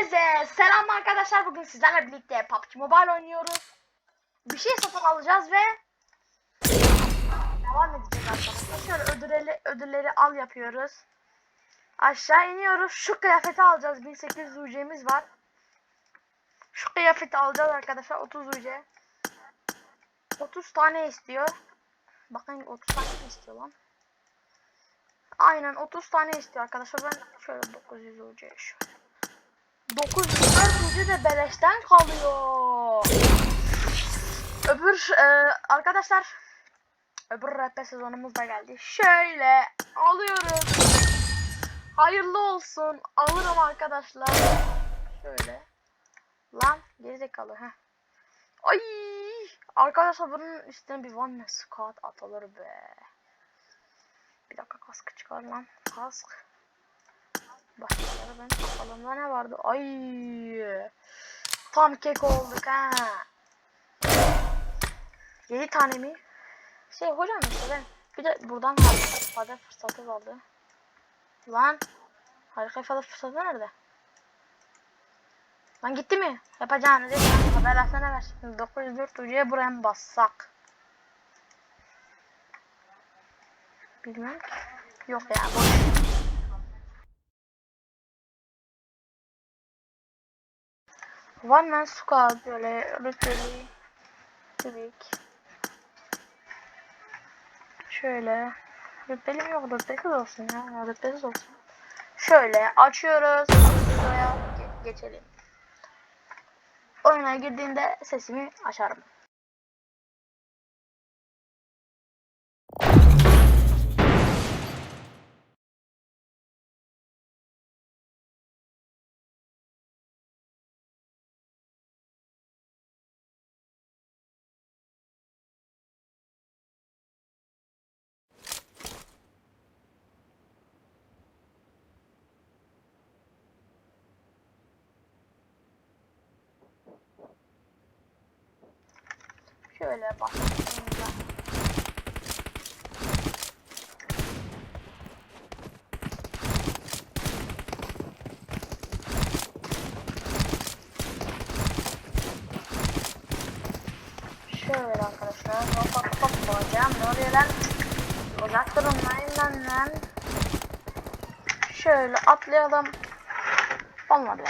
Hepinize selam arkadaşlar. Bugün sizlerle birlikte PUBG Mobile oynuyoruz. Bir şey satın alacağız ve devam edeceğiz arkadaşlar. Şöyle ödülleri, ödülleri al yapıyoruz. Aşağı iniyoruz. Şu kıyafeti alacağız. 1800 UC'miz var. Şu kıyafeti alacağız arkadaşlar. 30 UC. 30 tane istiyor. Bakın 30 tane istiyor lan? Aynen 30 tane istiyor arkadaşlar. Ben şöyle 900 UC şöyle. 904. de beleşten kalıyor. Öbür e, arkadaşlar öbür rap sezonumuz da geldi. Şöyle alıyoruz. Hayırlı olsun. Alırım arkadaşlar. Şöyle. Lan gerizekalı ha. Ay! Arkadaşlar bunun üstüne bir one squat atılır be. Bir dakika kaskı çıkar lan. Kask. Başkaları ben kafalımda ne vardı? Ay. Tam kek olduk ha. 7 tane mi? Şey hocam işte bir de buradan harika fırsatı vardı. Lan harika ifade fırsatı nerede? Lan gitti mi? Yapacağını dedi. Haberlersene ver. 904 ucuya buraya mı bassak? Bilmem. Yok ya boş. One Man Squad böyle rütbeli Büyük. Şöyle rütbeli mi yok rütbesiz olsun ya rütbesiz olsun. Şöyle açıyoruz. Buraya ge- geçelim. Oyuna girdiğinde sesimi açarım. Şöyle başladığımızda Şöyle arkadaşlar hop hop hop koyacağım. Ne oluyor lan? Uzak durun lan lan. Şöyle atlayalım. Olmadı.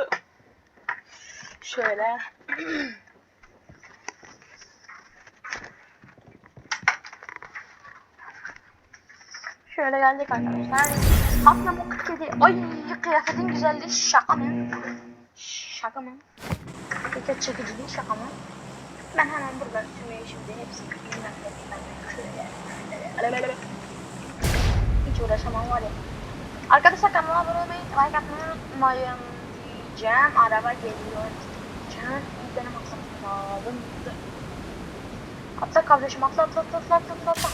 Şöyle. Şöyle geldik arkadaşlar. Atlama 47. Ay kıyafetin güzelliği şaka mı? Şaka mı? Dikkat çekiciliği şaka mı? Ben hemen burada tümüyü şimdi hepsini ne şöyle. Hiç uğraşamam var ya. Arkadaşlar kanala abone olmayı, like atmayı unutmayın diyeceğim. Araba geliyor diyeceğim. Benim aksamım lazım. Atla kardeşim atla atla atla atla atla atla.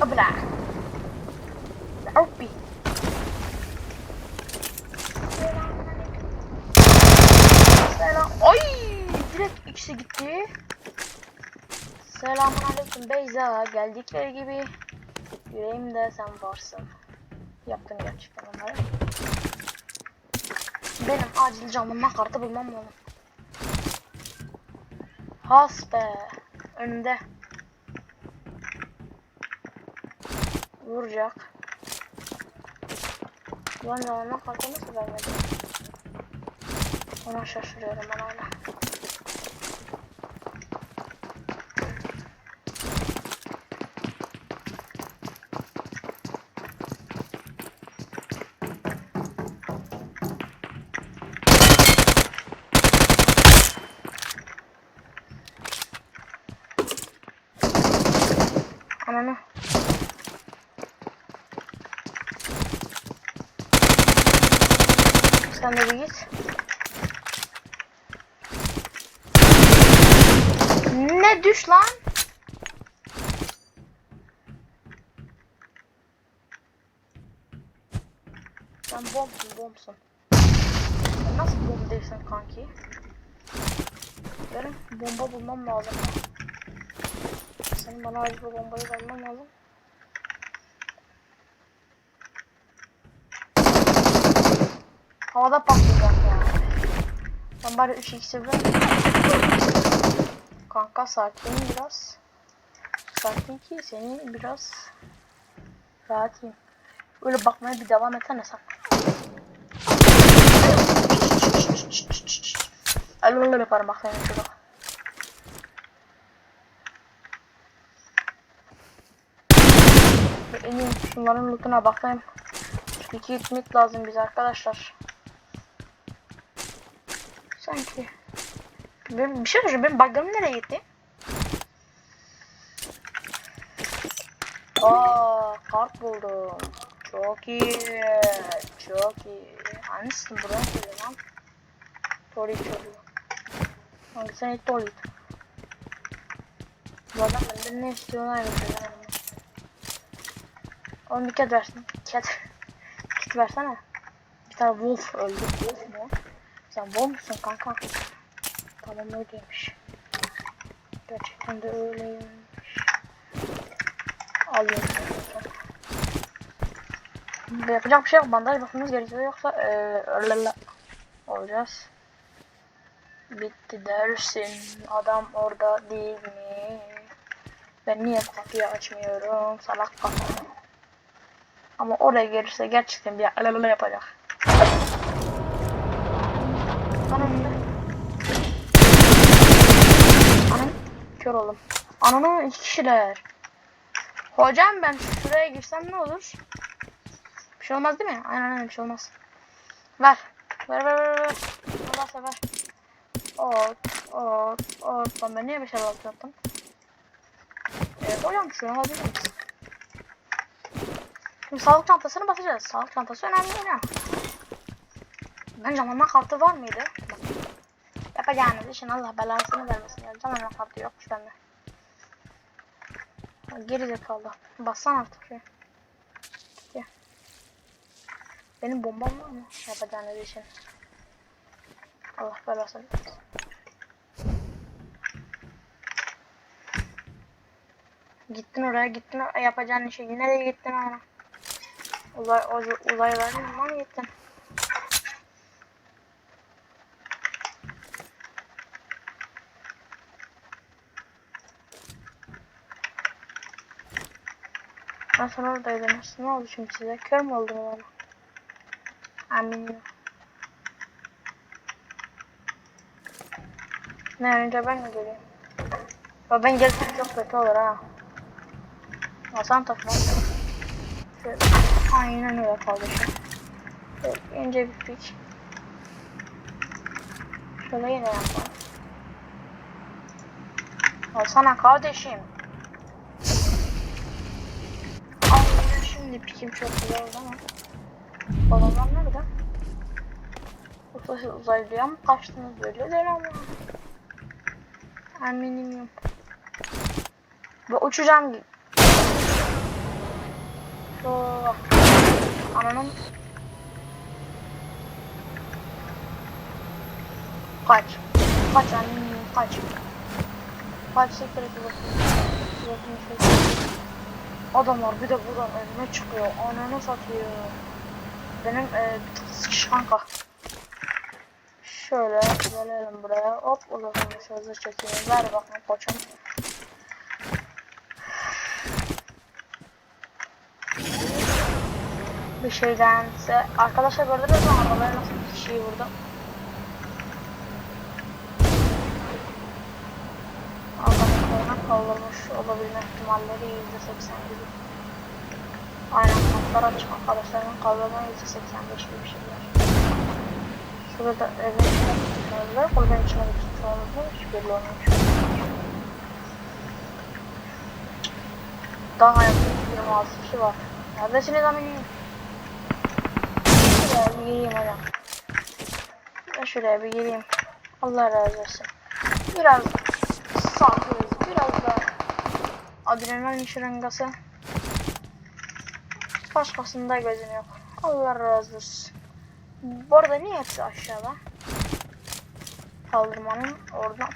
Abla. Opi. Selam. Ay, direkt ikisi gitti. Selamun aleyküm Beyza. Geldikleri gibi yüreğimde sen varsın. Yaptım gerçekten onları. Benim acil canlıma kartı bulmam lazım. Has be. Önümde. Vuracak. Lan ya ona kartı nasıl vermedi? Ona şaşırıyorum ben hala. Ananı. Sen de bir git. Ne düş lan? Sen bombsun bombsun. Sen nasıl bomb değilsin kanki? Benim bomba bulmam lazım. Senin bana bir bombayı vermen lazım. Havada patlayacak ya. Ben bari 3 x'i ver. Kanka sakin biraz. Sakin ki seni biraz rahatayım. Öyle bakmaya bir devam etsene sen. Alo yaparım bak senin iyi şunların lootuna bakayım. Çünkü iki hit lazım bize arkadaşlar. Sanki. Benim, bir şey söyleyeceğim. Benim bug'ım nereye gitti? Aa, kart buldum. Çok iyi. Çok iyi. Hangisin buradan geliyor lan? Tori çocuğu. Hangisine gitti Tori? Bu adam benden ne istiyor lan öyle şeyler. Oğlum bir ket versin. Ket. Kit versene. Bir tane wolf öldü. Wolf mu? Sen wolf musun kanka? Tamam öyleymiş. Gerçekten de öyleymiş. Alıyorum. Yapacak bir şey yok. Bandaj bakmamız gerekiyor. Yoksa öyle olacağız. Bitti dersin. Adam orada değil mi? Ben niye kapıyı açmıyorum? Salak kafa. Ama oraya gelirse gerçekten bir alala yapacak. Anam ne? Anam kör oğlum. Ananı iki kişiler. Hocam ben şuraya girsem ne olur? Bir şey olmaz değil mi? Aynen aynen bir şey olmaz. Ver. Ver ver ver ver. Olmazsa ver. Ot, ot, ot. Lan ben niye bir şey yaptım? Evet hocam şunu alabilir misin? Şimdi sağlık çantasını basacağız. Sağlık çantası önemli hocam. Ben zamanla kartı var mıydı? Yapacağınız işin Allah belasını vermesin. Zamanla kartı yokmuş bende. Geri zekalı. Bassan artık. Ya. Benim bombam var mı? Yapacağınız işin. Allah belasını versin. Gittin oraya gittin oraya yapacağın işe nereye gittin ona? Uzay, uzay, uzayların yanına mı gittin? Ben sana oradaydım. Ne oldu şimdi size? Kör mü oldum bana? Eminim. Ne önce ben mi geleyim? Ya ben gelsem çok kötü olur ha. Hasan takma. Aynen öyle kardeşim. Şöyle ince bir pik. Şöyle yine yapalım. Alsana kardeşim. Şimdi pikim çok güzel oldu ama. Balonlar nerede? Yoksa siz uzaylıya mı kaçtınız böyle değil ama. Eminim yok. Ve uçacağım gibi. Şu ananın kaç. Kaç annem kaç. Kaç sekre Adamlar bir de buradan önüme çıkıyor. Ananı satıyor. Benim e, sıkış kanka. Şöyle gelelim buraya. Hop uzatılmış hızlı çekeyim. Ver bakayım koçum. Bir şeydense. Arkadaşlar gördünüz mü arabaları nasıl bir kişiyi vurdum? Kaldırmış olabilme ihtimalleri %80 gibi. Aynen kaplar açık arkadaşlarının kaldırma %85 gibi şeyler. Şurada evin içine gitmiş olabilir. Kulübenin içine gitmiş olabilir. Hiç belli olmamış. Daha hayatta 26 kişi var. Neredesiniz amirim? Şuraya bir gireyim hocam. Ben şuraya bir gireyim. Allah razı olsun. Biraz sakiyiz. Adrenalin şırıngası. Başkasında gözüm yok. Allah razı olsun. Bu arada niye hepsi aşağıda? Kaldırmanın oradan.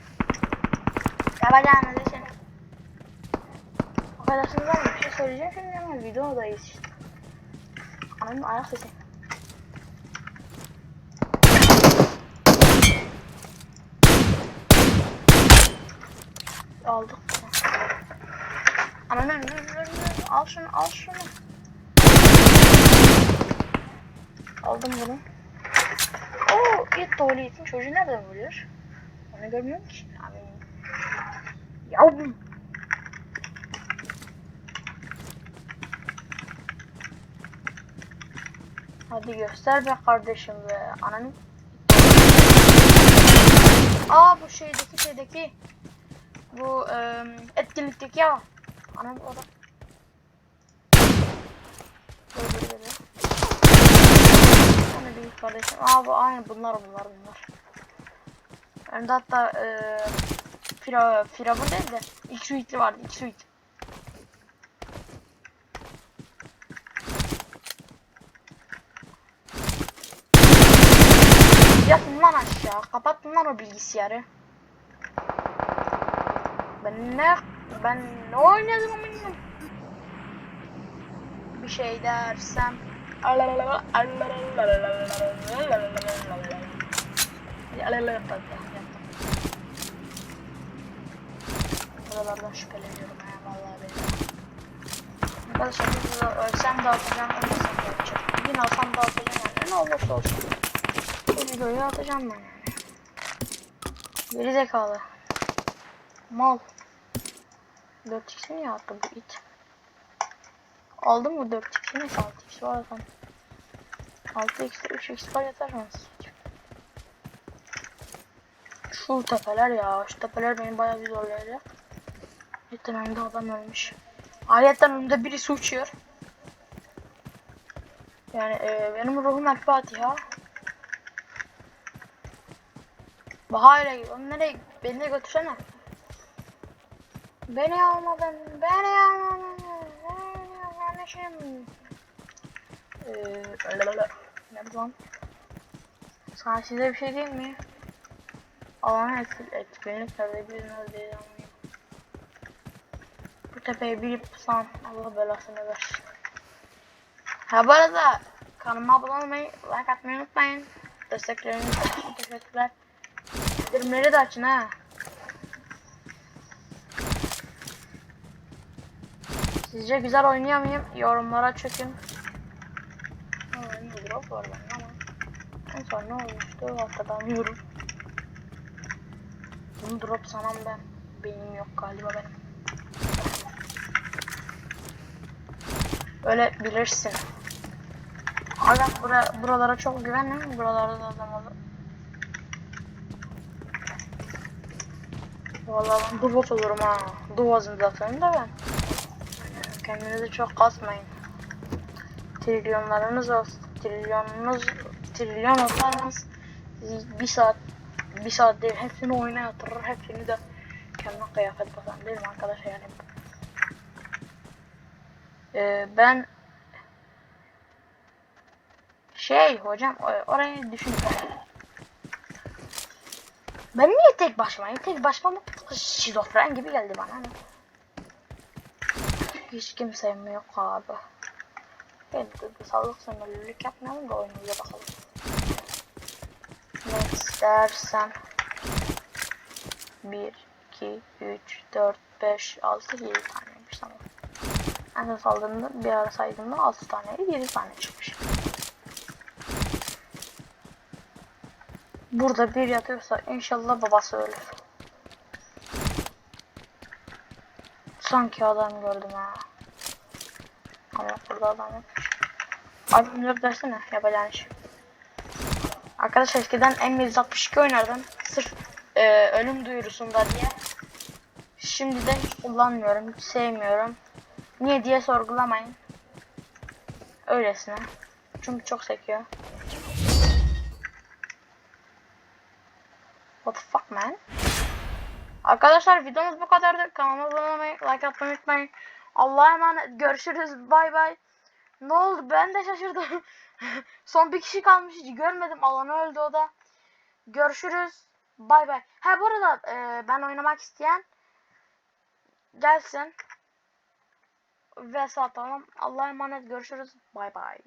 Yapacağını da seni. Arkadaşımdan bir şey söyleyeceğim ama videodayız işte. Anamın ayak sesi. Aldık. Ananı al şunu al şunu. Aldım bunu. Oo, it tuvaletin çocuğu nereden vuruyor? Onu görmüyorum ki. Abi. Yavrum. Hadi göster be kardeşim be. Ananı. Aa bu şeydeki şeydeki. Bu eee etkinlikteki ya. Anam orada. Hani büyük kardeşim. Aa bu aynı bunlar bunlar bunlar. Önde hatta eee Fira, Firavun değil de ilk suitli vardı ilk suit. Yatın lan aşağı. Kapatın lan o bilgisayarı. Ben ne ben ne oynadım amınım? Bir şey dersem Buralardan şüpheleniyorum ya vallahi billahi. Arkadaşlar de ölsem de atacağım, ölmesem de atacağım. Yine alsam da atacağım yani ne olursa olsun. Bu videoyu atacağım ben yani. Geri zekalı. Mal. 4x'i niye attı bu it? Aldın mı 4x'i neyse 6x var zaten. 6x'de 3x var yeter mi? Şu tepeler ya. Şu tepeler beni bayağı bir zorlayacak. Cidden önümde adam ölmüş. Ayetten önümde birisi uçuyor. Yani e, benim ruhum El Fatiha. Bahayla gidiyor. Oğlum nereye? Beni de götürsene. Beni almadın. Beni almadın. Beni almadın. Eee, Nerede lan? Sana size bir şey diyeyim mi? Alan etki, etkinliklerde bir neredeyiz anlayayım. Bu tepeye bir yapsam Allah belasını versin. Ha bu arada kanalıma abone olmayı, like atmayı unutmayın. Destekleriniz için teşekkürler. Bildirimleri de açın ha. Sizce güzel oynuyor muyum? Yorumlara çökün. Ne drop var ama. En son ne olmuştu hatırlamıyorum. Bunu drop sanam ben. Benim yok galiba benim. Öyle bilirsin. Aga bura, buralara çok güvenme. Buralarda da adam olur. Vallahi ben duvot olurum ha. Duvazım zaten de ben. Kendinizi çok kasmayın. Trilyonlarınız olsun. Trilyonunuz trilyon olsanız bir saat bir saat değil hepsini oyuna yatırır hepsini de kendine kıyafet basan değil mi arkadaşlar yani Ee, ben şey hocam o- orayı düşün ben niye tek başımayım tek başıma şizofren gibi geldi bana. Hiç kimsem yok abi ben duygusallık sömürülük yapmayalım da oyunumuza bakalım ne istersen 1 2 3 4 5 6 7 taneymiş tamam. En son saldığımda bir ara saydığımda 6 taneydi 7 tane çıkmış. Burada bir yatıyorsa inşallah babası ölür. Sanki adam gördüm ha. Ama burada adam yokmuş. Abi bunları dersene yapacağın iş. Arkadaşlar eskiden M162 oynardım. Sırf e, ölüm duyurusunda diye. Şimdi de hiç kullanmıyorum. Hiç sevmiyorum. Niye diye sorgulamayın. Öylesine. Çünkü çok sekiyor. What the fuck man? Arkadaşlar videomuz bu kadardı. Kanalıma abone olmayı, like atmayı unutmayın. Allah'a emanet. Görüşürüz. Bay bay. Ne oldu? Ben de şaşırdım. Son bir kişi kalmış. Hiç görmedim. Alanı öldü o da. Görüşürüz. Bay bay. Ha bu arada e, ben oynamak isteyen gelsin. Ve satalım. Allah'a emanet. Görüşürüz. Bay bay.